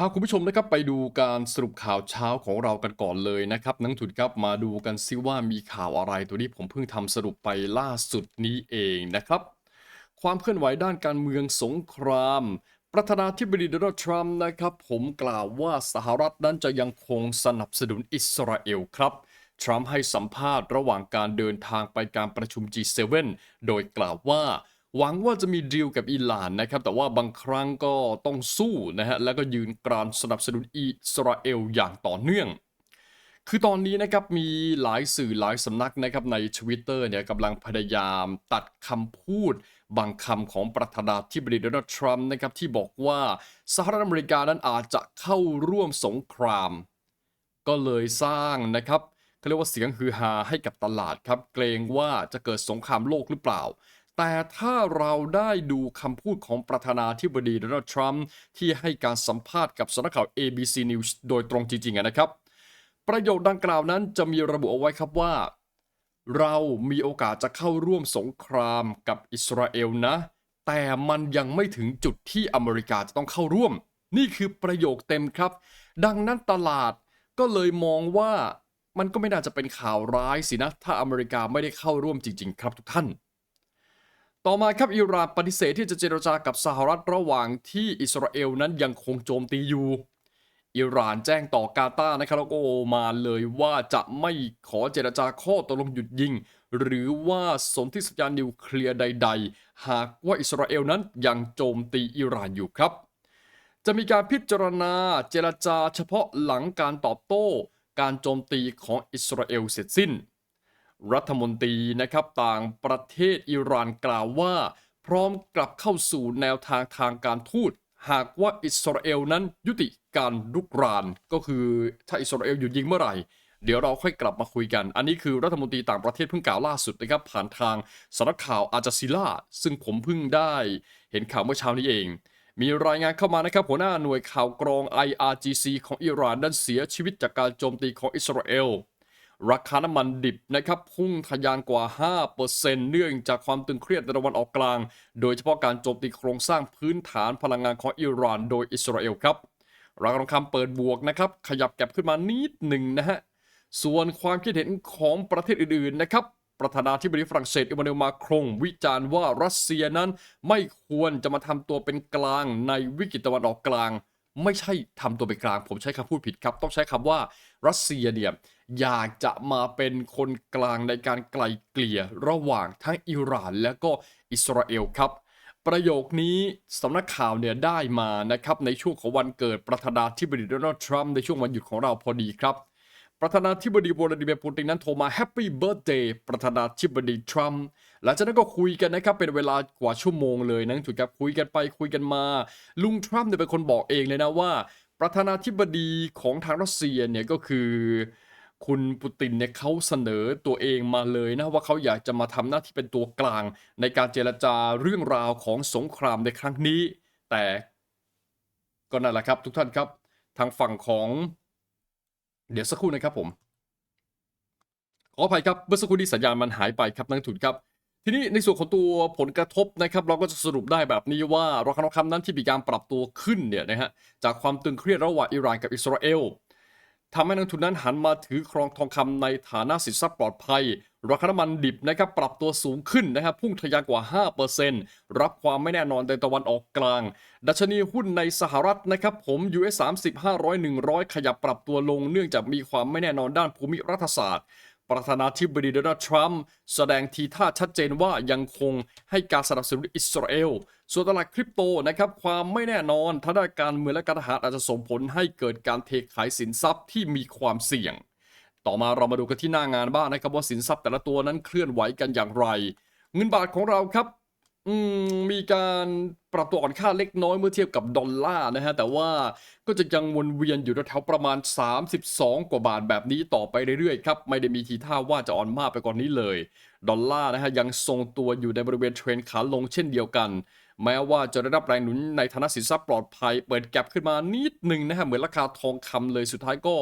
พาคุณผู้ชมนะครับไปดูการสรุปข่าวเช้าของเรากันก่อนเลยนะครับนักทุนครับมาดูกันซิว่ามีข่าวอะไรตัวนี้ผมเพิ่งทำสรุปไปล่าสุดนี้เองนะครับ ความเคลื่อนไหวด้านการเมืองสงคราม ประธานาธิบดีโดนัลด์ทรัมป์นะครับ ผมกล่าวว่าสหรัฐนั้นจะยังคงสนับสนุนอิสราเอลครับทรัมป์ให้สัมภาษณ์ระหว่างการเดินทางไปการประชุม G7 โดยกล่าวว่า หวังว่าจะมีดีลกับอิหร่านนะครับ แต่ว่าบางครั้งก็ต้องสู้นะฮะ แล้วก็ยืนกรานสนับสนุนอิสราเอลอย่างต่อเนื่อง คือตอนนี้นะครับมีหลายสื่อหลายสำนักนะครับใน Twitter เนี่ยกำลังพยายามตัดคำพูด บางคำของประธานาธิบดีโดนัลด์ทรัมป์นะครับที่บอกว่าสหรัฐอเมริกานั้นอาจจะเข้าร่วมสงคราม ก็เลยสร้างนะครับเขาเรียกว่าเสียงฮือฮาให้กับตลาดครับ เกรงว่าจะเกิดสงครามโลกหรือเปล่า แต่ถ้าเราได้ดูคำพูดของประธานาธิบดีโดนัลด์ทรัมป์ที่ให้การสัมภาษณ์กับสำนักข่าว ABC News โดยตรงจริงๆนะครับ ประโยคดังกล่าวนั้นจะมีระบุเอาไว้ครับว่า เรามีโอกาสจะเข้าร่วมสงครามกับอิสราเอลนะ แต่มันยังไม่ถึงจุดที่อเมริกาจะต้องเข้าร่วม นี่คือประโยคเต็มครับ ดังนั้นตลาดก็เลยมองว่ามันก็ไม่น่าจะเป็นข่าวร้ายสินะ ถ้าอเมริกาไม่ได้เข้าร่วมจริง ๆ ครับทุกท่าน ต่อมาครับอิหร่านปฏิเสธที่จะเจรจากับสหรัฐระหว่างที่อิสราเอลนั้นยังคงโจมตีอยู่อิหร่านแจ้งต่อกาตาร์นะครับแล้วก็โอมานเลยว่าจะไม่ขอเจรจาข้อตกลงหยุดยิง หรือว่าสนธิสัญญานิวเคลียร์ใด ๆ หากว่าอิสราเอลนั้นยังโจมตีอิหร่านอยู่ครับ จะมีการพิจารณาเจรจาเฉพาะหลังการตอบโต้ การโจมตีของอิสราเอลเสร็จสิ้น รัฐมนตรีนะครับต่างประเทศอิหร่านกล่าวว่า พร้อมกลับเข้าสู่แนวทางทางการทูตหากว่าอิสราเอลนั้นยุติการลุกรานก็คือถ้าอิสราเอลหยุดยิงเมื่อไหร่ เดี๋ยวเราค่อยกลับมาคุยกัน อันนี้คือรัฐมนตรีต่างประเทศเพิ่งกล่าวล่าสุดนะครับ ผ่านทางสำนักข่าวอาจาซิล่า ซึ่งผมเพิ่งได้ เห็นข่าวเมื่อเช้านี้เอง มีรายงานเข้ามานะครับ หัวหน้าหน่วยข่าวกรอง IRGC ของอิหร่านนั้นเสียชีวิตจากการโจมตีของอิสราเอล ราคาน้ำมันดิบนะครับพุ่งทะยานกว่า 5%เนื่องจากความตึงเครียดในตะวันออกกลาง โดยเฉพาะการโจมตีโครงสร้างพื้นฐานพลังงานของอิหร่านโดยอิสราเอลครับ ราคาทองคำเปิดบวกนะครับ ขยับแก็บขึ้นมานิดหนึ่งนะฮะ ส่วนความคิดเห็นของประเทศอื่นๆนะครับประธานาธิบดีฝรั่งเศสอิมานูเอลมาครงวิจารณ์ว่ารัสเซียนั้นไม่ควรจะมาทำตัวเป็นกลางในวิกฤตตะวันออกกลาง ไม่ใช่ทำตัวเป็นกลาง ผมใช้คำพูดผิดครับ ต้องใช้คำว่ารัสเซียเนี่ยอยากจะมาเป็นคนกลางในการไกลเกลี่ยระหว่างทั้งอิหร่านและก็อิสราเอลครับประโยคนี้สำนักข่าวเนี่ยได้มานะครับในช่วงของวันเกิดประธานาธิบดีโดนัลด์ทรัมป์ในช่วงวันหยุดของเราพอดีครับ ประธานาธิบดีวลาดิเมียร์ปูตินนั้นโทรมาแฮปปี้เบิร์ a เดย์ประธานาธิบดีทรัมป์ หลังจากนั้นก็คุยกันนะครับเป็นเวลากว่าชั่วโมงเลยนะถูกครับคุยกันไปคุยกันมา ลุงทรัมป์เนี่ยเป็นคนบอกเองเลยนะว่า ประธานาธิบดีของทางรัสเซียเนี่ยก็คือคุณปูตินเนี่ยเขาเสนอตัวเองมาเลยนะว่าเขาอยากจะมาทำหน้าที่เป็นตัวกลาง ในการเจรจาเรื่องราวของสงครามในครั้งนี้ แต่ก็นั่นแหละครับทุกท่านครับทางฝั่งของ เดี๋ยวสักครู่นะครับผมขออภัยครับเมื่อสักครู่นี้สัญญาณมันหายไปครับนักทุนครับ ทีนี้ในส่วนของตัวผลกระทบนะครับ เราก็จะสรุปได้แบบนี้ว่าราคาทองคำนั้นที่มีการปรับตัวขึ้นเนี่ยนะฮะจากความตึงเครียดระหว่างอิหร่านกับอิสราเอลทำให้นักทุนนั้นหันมาถือครองทองคำในฐานะสินทรัพย์ปลอดภัย ราคาน้ำมันดิบนะครับปรับตัวสูงขึ้นนะครับพุ่งทะยานกว่า 5%รับความไม่แน่นอนในตะวันออกกลาง ดัชนีหุ้นในสหรัฐนะครับผม US 30 500 100 ขยับปรับตัวลงเนื่องจากมีความไม่แน่นอนด้านภูมิรัฐศาสตร์ ประธานาธิบดีโดนัลด์ทรัมป์แสดงทีท่าชัดเจนว่ายังคงให้การสนับสนุนอิสราเอล ส่วนตลาดคริปโตนะครับความไม่แน่นอนทางด้านการเมืองและการทหารอาจจะส่งผลให้เกิดการเทขายสินทรัพย์ที่มีความเสี่ยง ต่อมาเรามาดูกันที่หน้างานบ้างนะครับว่าสินทรัพย์แต่ละตัวนั้นเคลื่อนไหวกันอย่างไร เงินบาทของเราครับ อืมมีการปรับตัวอ่อนค่าเล็กน้อยเมื่อเทียบกับดอลลาร์นะฮะ แต่ว่าก็จะยังวนเวียนอยู่แถวๆประมาณ 32 กว่าบาทแบบนี้ต่อไปเรื่อยๆครับ ไม่ได้มีทีท่าว่าจะอ่อนมากไปกว่านนี้เลย ดอลลาร์นะฮะ ยังทรงตัวอยู่ในบริเวณเทรนขาลงเช่นเดียวกัน แม้ว่าจะได้รับแรงหนุนในฐานะสินทรัพย์ปลอดภัย เปิดแก็บขึ้นมานิดหนึ่งนะฮะเหมือนราคาทองคำเลยสุดท้ายก็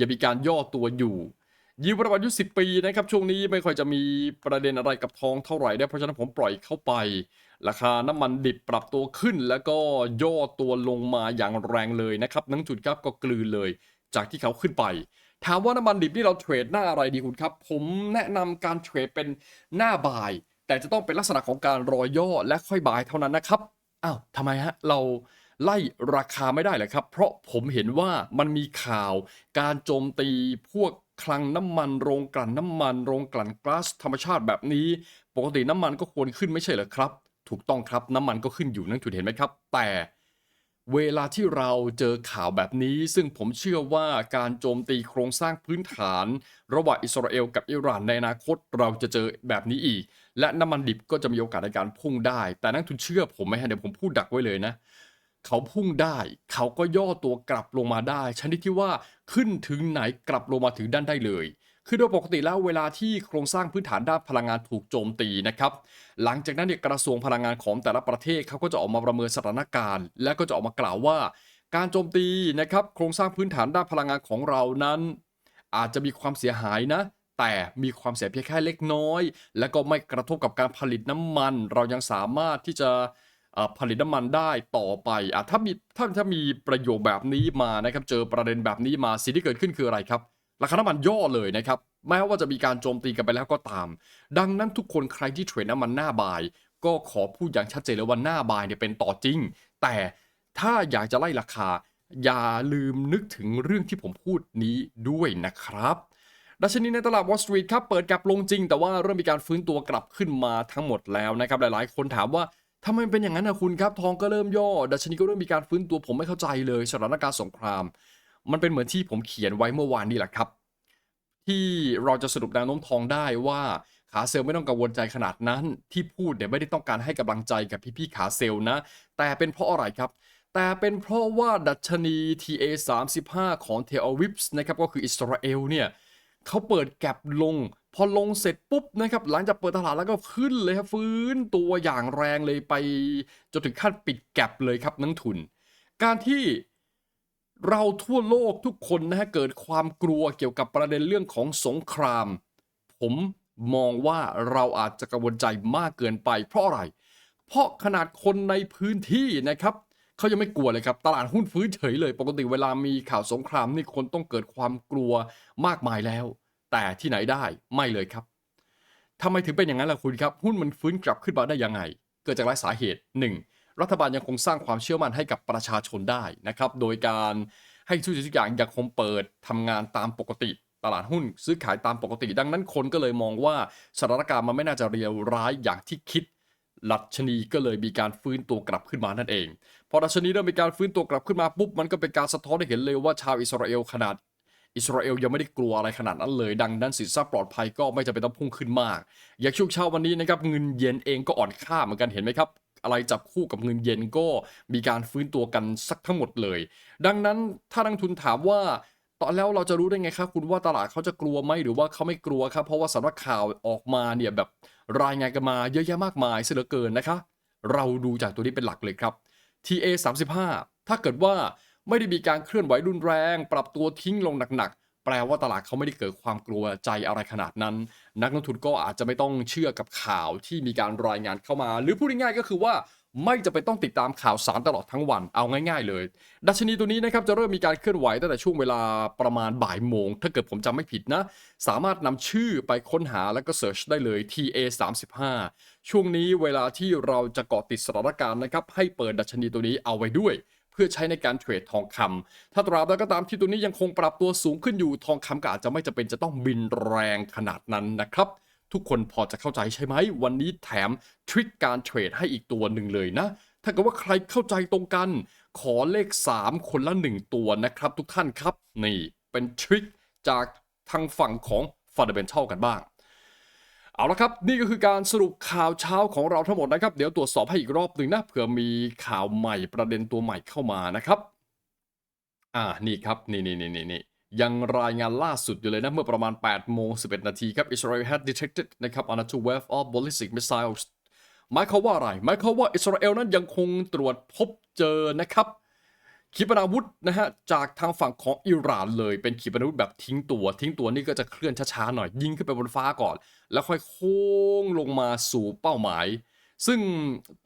ยังมีการย่อตัวอยู่ ยิวประวัติอายุ10 ปีนะครับ ช่วงนี้ไม่ค่อยจะมีประเด็นอะไรกับทองเท่าไหร่ได้เพราะฉะนั้นผมปล่อยเข้าไป ราคาน้ำมันดิบปรับตัวขึ้น แล้วก็ย่อตัวลงมาอย่างแรงเลยนะครับนักจุดครับก็กลืนเลย จากที่เขาขึ้นไป ถามว่าน้ำมันดิบนี่เราเทรดหน้าอะไรดีคุณครับ ผมแนะนำการเทรดเป็นหน้าบาย แต่จะต้องเป็นลักษณะของการรอย่อและค่อยบายเท่านั้นนะครับอ้าวทำไมฮะเราไล่ราคาไม่ได้เหรอครับ เพราะผมเห็นว่ามันมีข่าวการโจมตีพวก คลังน้ำมันโรงกลั่นน้ำมัน โรงกลั่นก๊าซธรรมชาติแบบนี้ ปกติน้ำมันก็ควรขึ้นไม่ใช่เหรอครับ ถูกต้องครับน้ำมันก็ขึ้นอยู่นั่นจุดเห็นไหมครับ แต่เวลาที่เราเจอข่าวแบบนี้ ซึ่งผมเชื่อว่าการโจมตีโครงสร้างพื้นฐาน ระหว่างอิสราเอลกับอิหร่านในอนาคตเราจะเจอแบบนี้อีก และน้ำมันดิบก็จะมีโอกาสในการพุ่งได้ แต่นักทุนเชื่อผมไหมฮะเดี๋ยวผมพูดดักไว้เลยนะ เขาพุ่งได้เขาก็ย่อตัวกลับลงมาได้ ชนิดที่ว่าขึ้นถึงไหนกลับลงมาถึงด้านได้เลย คือโดยปกติแล้วเวลาที่โครงสร้างพื้นฐานด้านพลังงานถูกโจมตีนะครับหลังจากนั้นเนี่ยกระทรวงพลังงานของแต่ละประเทศเขาก็จะออกมาประเมินสถานการณ์ และก็จะออกมากล่าวว่า การโจมตีนะครับโครงสร้างพื้นฐานด้านพลังงานของเรานั้น อาจจะมีความเสียหายนะแต่มีความเสียเพียงแค่เล็กน้อย และก็ไม่กระทบกับการผลิตน้ำมัน เรายังสามารถที่จะ ผลิตน้ำมันได้ต่อไปอะถ้ามีถ้าถ้ามีประโยคแบบนี้มานะครับเจอประเด็นแบบนี้มาสิ่งที่เกิดขึ้นคืออะไรครับ ราคาน้ำมันย่อเลยนะครับแม้ว่าจะมีการโจมตีกันไปแล้วก็ตาม ดังนั้นทุกคนใครที่เทรดน้ำมันหน้าบาย ก็ขอพูดอย่างชัดเจนเลยว่าหน้าบายเนี่ยเป็นต่อจริง แต่ถ้าอยากจะไล่ราคา อย่าลืมนึกถึงเรื่องที่ผมพูดนี้ด้วยนะครับดัชนีในตลาด Wall Street ครับเปิดกลับลงจริง แต่ว่าเริ่มมีการฟื้นตัวกลับขึ้นมาทั้งหมดแล้วนะครับหลายๆ คนถามว่า ทำไมเป็นอย่างนั้นนะคุณครับทองก็เริ่มย่อ ดัชนีก็เริ่มมีการฟื้นตัวผมไม่เข้าใจเลยสถานการณ์สงคราม มันเป็นเหมือนที่ผมเขียนไว้เมื่อวานนี่แหละครับ ที่เราจะสรุปแนวโน้มทองได้ว่าขาเซลไม่ต้องกังวลใจขนาดนั้น ที่พูดเนี่ยไม่ได้ต้องการให้กำลังใจกับพี่ๆขาเซลนะ แต่เป็นเพราะอะไรครับ แต่เป็นเพราะว่าดัชนี TA 35ของ Tel Aviv นะครับก็คืออิสราเอลเนี่ยเขาเปิดแก็บลง พอลงเสร็จปุ๊บนะครับหลังจากเปิดตลาดแล้วก็ขึ้นเลยครับฟื้นตัวอย่างแรงเลยไป จนถึงขั้นปิดแก็บเลยครับนักทุน การที่เราทั่วโลกทุกคนนะฮะเกิดความกลัวเกี่ยวกับประเด็นเรื่องของสงคราม ผมมองว่าเราอาจจะกังวลใจมากเกินไป เพราะอะไร เพราะขนาดคนในพื้นที่นะครับเขายังไม่กลัวเลยครับ ตลาดหุ้นฟื้นเฉยเลย ปกติเวลามีข่าวสงครามนี่คนต้องเกิดความกลัวมากมายแล้ว แต่ที่ไหนได้ไม่เลยครับทำไมถึงเป็นอย่างนั้นล่ะคุณครับ หุ้นมันฟื้นกลับขึ้นมาได้ยังไง เกิดจากหลายสาเหตุ 1. รัฐบาลยังคงสร้างความเชื่อมั่นให้กับประชาชนได้นะครับโดยการให้ทุกสิ่งทุกอย่างยังคงเปิดทำงานตามปกติ ตลาดหุ้นซื้อขายตามปกติ ดังนั้นคนก็เลยมองว่าสถานการณ์มันไม่น่าจะเรียวร้ายอย่างที่คิดดัชนีก็เลยมีการฟื้นตัวกลับขึ้นมานั่นเอง พอดัชนีเริ่มมีการฟื้นตัวกลับขึ้นมาปุ๊บมันก็เป็นการสะท้อนให้เห็นเลยว่าชาวอิสราเอลขนาด อิสราเอลยังไม่ได้กลัวอะไรขนาดนั้นเลย ดังนั้นสินทรัพย์ปลอดภัยก็ไม่จำเป็นต้องพุ่งขึ้นมาก อย่างช่วงเช้าวันนี้นะครับเงินเยนเองก็อ่อนค่าเหมือนกันเห็นไหมครับอะไรจับคู่กับเงินเยนก็มีการฟื้นตัวกันสักทั้งหมดเลย ดังนั้นถ้านักทุนถามว่าตอนแล้วเราจะรู้ได้ไงครับคุณว่าตลาดเขาจะกลัวไหมหรือว่าเขาไม่กลัวครับ เพราะว่าสำนักข่าวออกมาเนี่ยแบบรายงานกันมาเยอะแยะมากมายเสียเหลือเกินนะคะ เราดูจากตัวนี้เป็นหลักเลยครับ TA 35ถ้าเกิดว่า ไม่ได้มีการเคลื่อนไหวรุนแรง ปรับตัวทิ้งลงหนักๆ แปลว่าตลาดเขาไม่ได้เกิดความกลัวใจอะไรขนาดนั้น นักลงทุนก็อาจจะไม่ต้องเชื่อกับข่าวที่มีการรายงานเข้ามา หรือพูดง่ายๆก็คือว่าไม่จะไปนต้องติดตามข่าวสารตลอดทั้งวัน เอาง่ายๆเลย ดัชนีตัวนี้นะครับจะเริ่มมีการเคลื่อนไหวตั้งแต่ช่วงเวลาประมาณบ่ายโมง ถ้าเกิดผมจำไม่ผิดนะ สามารถนำชื่อไปค้นหาแล้วก็เสิร์ชได้เลย TA 35ช่วงนี้เวลาที่เราจะเกาะติดสถานการณ์นะครับ ให้เปิดดัชนีตัวนี้เอาไว้ด้วย เพื่อใช้ในการเทรดทองคำถ้าตราบใดก็ตามที่ตัวนี้ยังคงปรับตัวสูงขึ้นอยู่ทองคำก็อาจจะไม่จำเป็นจะต้องบินแรงขนาดนั้นนะครับ ทุกคนพอจะเข้าใจใช่ไหม วันนี้แถมทริคการเทรดให้อีกตัวหนึ่งเลยนะ ถ้าเกิดว่าใครเข้าใจตรงกัน ขอเลข 3 คนละ 1 ตัวนะครับ ทุกท่านครับ นี่เป็นทริคจากทางฝั่งของ Fundamental กันบ้าง เอาละครับนี่ก็คือการสรุปข่าวเช้าของเราทั้งหมดนะครับ เดี๋ยวตรวจสอบให้อีกรอบหนึ่งนะเผื่อมีข่าวใหม่ประเด็นตัวใหม่เข้ามานะครับ อ่านี่ครับนี่นี่นี่นี่นี่ยังรายงานล่าสุดอยู่เลยนะเมื่อประมาณ8โมง11 นาทีครับ Israel had detected นะครับ another wave of ballistic missiles หมายความว่าอะไรหมายความว่าอิสราเอลนั้นยังคงตรวจพบเจอนะครับ ขีปนาวุธนะฮะจากทางฝั่งของอิหร่านเลย เป็นขีปนาวุธแบบทิ้งตัว ทิ้งตัวนี่ก็จะเคลื่อนช้าๆหน่อย ยิงขึ้นไปบนฟ้าก่อน แล้วค่อยโค้งลงมาสู่เป้าหมาย ซึ่ง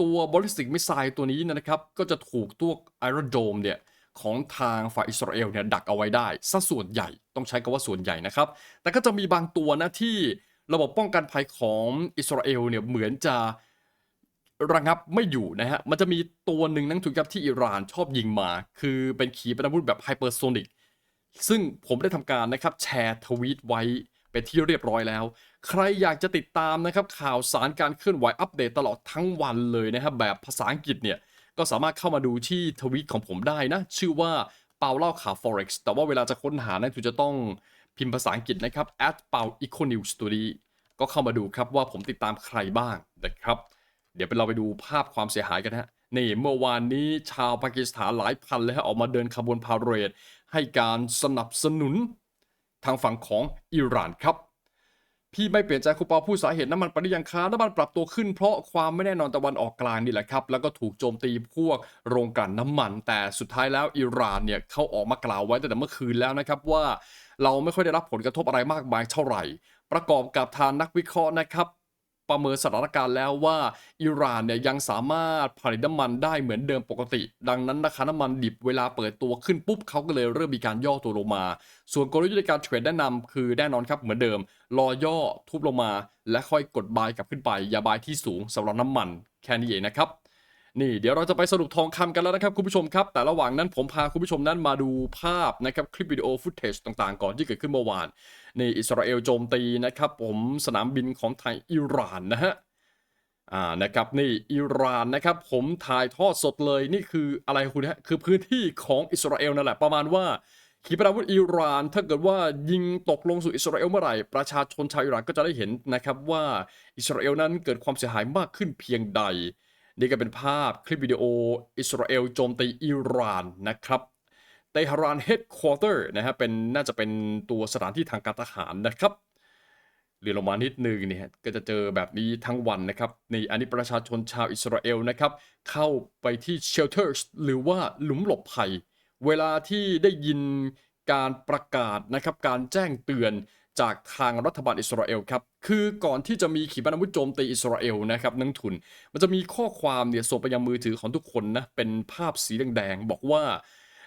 ตัวบอลิสติกมิสไซล์ตัวนี้นะครับ ก็จะถูกตัวไอรอนโดมเนี่ยของทางฝ่ายอิสราเอลเนี่ยดักเอาไว้ได้ซะส่วนใหญ่ต้องใช้คำว่าส่วนใหญ่นะครับ แต่ก็จะมีบางตัวนะที่ระบบป้องกันภัยของอิสราเอลเนี่ยเหมือนจะ ระงับไม่อยู่นะฮะ มันจะมีตัวหนึ่งนั่งถูกครับที่อิหร่านชอบยิงมา คือเป็นขีปนาวุธแบบไฮเปอร์โซนิกซึ่งผมได้ทำการนะครับแชร์ทวีตไว้เป็นที่เรียบร้อยแล้ว ใครอยากจะติดตามนะครับข่าวสารการเคลื่อนไหวอัปเดตตลอดทั้งวันเลยนะครับแบบภาษาอังกฤษเนี่ยก็สามารถเข้ามาดูที่ทวีตของผมได้นะ ชื่อว่าเปาเล่าข่าว forex แต่ว่าเวลาจะค้นหานะคุณจะต้องพิมพ์ภาษาอังกฤษนะครับ at เปา eco news ตัวนี้ก็เข้ามาดูครับว่าผมติดตามใครบ้างนะครับ เดี๋ยวไปเราไปดูภาพความเสียหายกันนะฮะนี่เมื่อวานนี้ชาวปากีสถานหลายพันเลยฮะออกมาเดินขบวนพาเหรด ให้การสนับสนุนทางฝั่งของอิหร่านครับ พี่ไม่เปลี่ยนใจคุณปอผู้สาเหตุน้ำมันปริยังค้าน้ำมันปรับตัวขึ้นเพราะความไม่แน่นอนตะวันออกกลางนี่แหละครับ แล้วก็ถูกโจมตีพวกโรงกลั่นน้ำมัน แต่สุดท้ายแล้วอิหร่านเนี่ยเขาออกมากล่าวไว้ตั้งแต่เมื่อคืนแล้วนะครับว่า เราไม่ค่อยได้รับผลกระทบอะไรมากมายเท่าไหร่ ประกอบกับทางนักวิเคราะห์นะครับ ประเมินสถานการณ์แล้วว่าอิหร่านเนี่ยยังสามารถผลิตน้ำมันได้เหมือนเดิมปกติ ดังนั้นราคาน้ำมันดิบเวลาเปิดตัวขึ้นปุ๊บเขาก็เลยเริ่มมีการย่อตัวลงมา ส่วนกลยุทธ์ในการเทรดแนะนำคือแน่นอนครับเหมือนเดิม รอย่อทุบลงมา และค่อยกดบายกลับขึ้นไป อย่าบายที่สูงสำหรับน้ำมันแค่นี้เองนะครับ นี่เดี๋ยวเราจะไปสรุปทองคำกันแล้วนะครับคุณผู้ชมครับ แต่ระหว่างนั้นผมพาคุณผู้ชมนั้นมาดูภาพนะครับคลิปวิดีโอฟุตเทจต่างๆ ก่อนที่เกิดขึ้นเมื่อวานนี่อิสราเอลโจมตีนะครับผมสนามบินของไทยอิหร่านนะฮะอ่านะครับนี่อิหร่านนะครับผมถ่ายทอดสดเลยนี่คืออะไรคุณฮะคือพื้นที่ของอิสราเอลนั่นแหละประมาณว่าขีปนาวุธอิหร่านถ้าเกิดว่ายิงตกลงสู่อิสราเอลเมื่อไหร่ ประชาชนชาวอิหร่านก็จะได้เห็นนะครับว่าอิสราเอลนั้นเกิดความเสียหายมากขึ้นเพียงใด นี่ก็เป็นภาพคลิปวิดีโออิสราเอลโจมตีอิหร่านนะครับเตหะรานเฮดค q u เตอร์นะฮะเป็นน่าจะเป็นตัวสถานที่ทางการทหารนะครับเรียนลงมานิดนึงเนี่ยก็จะเจอแบบนี้ทั้งวันนะครับในอันนี้ประชาชนชาวอิสราเอลนะครับ เข้าไปที่ shelters หรือว่าหลุมหลบภัย เวลาที่ได้ยินการประกาศนะครับการแจ้งเตือน จากทางรัฐบาลอิสราเอลครับ คือก่อนที่จะมีขีปนาวุธโจมตีอิสราเอลนะครับนักทุน มันจะมีข้อความเนี่ยส่งไปยังมือถือของทุกคนนะ เป็นภาพสีแดงๆ บอกว่า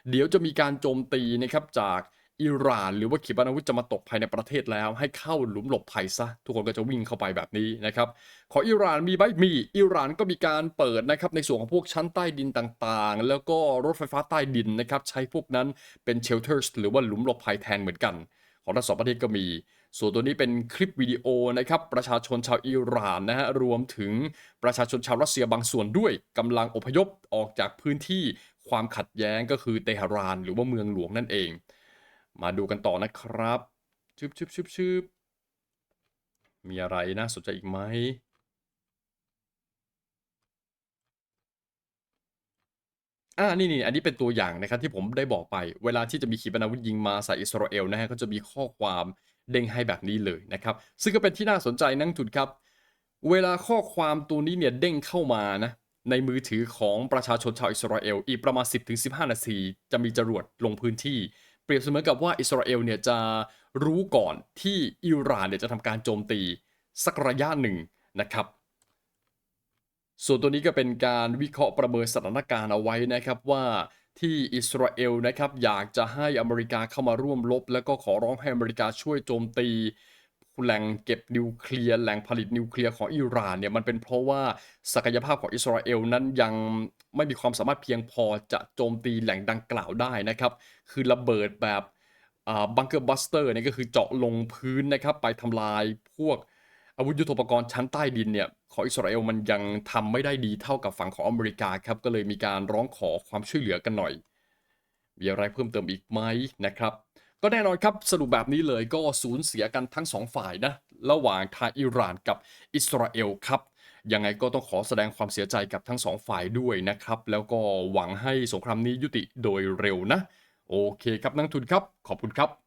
เดี๋ยวจะมีการโจมตีนะครับจากอิหร่าน หรือว่าขีปนาวุธจะมาตกภายในประเทศแล้ว ให้เข้าหลุมหลบภัยซะ ทุกคนก็จะวิ่งเข้าไปแบบนี้นะครับขออิหร่านมีไหมมีอิหร่านก็มีการเปิดนะครับในส่วนของพวกชั้นใต้ดินต่างๆ แล้วก็รถไฟฟ้าใต้ดินนะครับใช้พวกนั้นเป็นเชลเตอร์หรือว่าหลุมหลบภัยแทนเหมือนกัน ของทั้งสองประเทศก็มี ส่วนตัวนี้เป็นคลิปวิดีโอนะครับ ประชาชนชาวอิหร่านนะฮะรวมถึงประชาชนชาวรัสเซียบางส่วนด้วยกำลังอพยพออกจากพื้นที่ความขัดแย้งก็คือเตหะรานหรือว่าเมืองหลวงนั่นเอง มาดูกันต่อนะครับชึบชึบชึบชึบมีอะไรน่าสนใจอีกไหม อ่านี่นี่อันนี้เป็นตัวอย่างนะครับที่ผมได้บอกไป เวลาที่จะมีขีปนาวุธยิงมาใส่อิสราเอลนะฮะก็จะมีข้อความเด้งให้แบบนี้เลยนะครับ ซึ่งก็เป็นที่น่าสนใจนักทุนครับ เวลาข้อความตัวนี้เนี่ยเด้งเข้ามานะในมือถือของประชาชนชาวอิสราเอลอีกประมาณ 10-15 นาที จะมีจรวดลงพื้นที่ เปรียบเสมือนกับว่าอิสราเอลเนี่ยจะรู้ก่อนที่อิหร่านเนี่ยจะทำการโจมตีสักระยะหนึ่งนะครับ ส่วนตัวนี้ก็เป็นการวิเคราะห์ประเมินสถานการณ์เอาไว้นะครับว่าที่อิสราเอลนะครับอยากจะให้อเมริกาเข้ามาร่วมรบ แล้วก็ขอร้องให้อเมริกาช่วยโจมตีแหล่งเก็บนิวเคลียร์แหล่งผลิตนิวเคลียร์ของอิหร่านเนี่ยมันเป็นเพราะว่าศักยภาพของอิสราเอลนั้นยังไม่มีความสามารถเพียงพอจะโจมตีแหล่งดังกล่าวได้นะครับ คือระเบิดแบบบังเกอร์บัสเตอร์เนี่ยก็คือเจาะลงพื้นนะครับไปทำลายพวก อาวุธยุทโธปกรณ์ชั้นใต้ดินเนี่ยของอิสราเอลมันยังทำไม่ได้ดีเท่ากับฝั่งของอเมริกาครับก็เลยมีการร้องขอความช่วยเหลือกันหน่อย มีอะไรเพิ่มเติมอีกไหมนะครับ ก็แน่นอนครับสรุปแบบนี้เลยก็สูญเสียกันทั้งสองฝ่ายนะระหว่างทางอิหร่านกับอิสราเอลครับยังไงก็ต้องขอแสดงความเสียใจกับทั้งสองฝ่ายด้วยนะครับ แล้วก็หวังให้สงครามนี้ยุติโดยเร็วนะ โอเคครับนักทุนครับ ขอบคุณครับ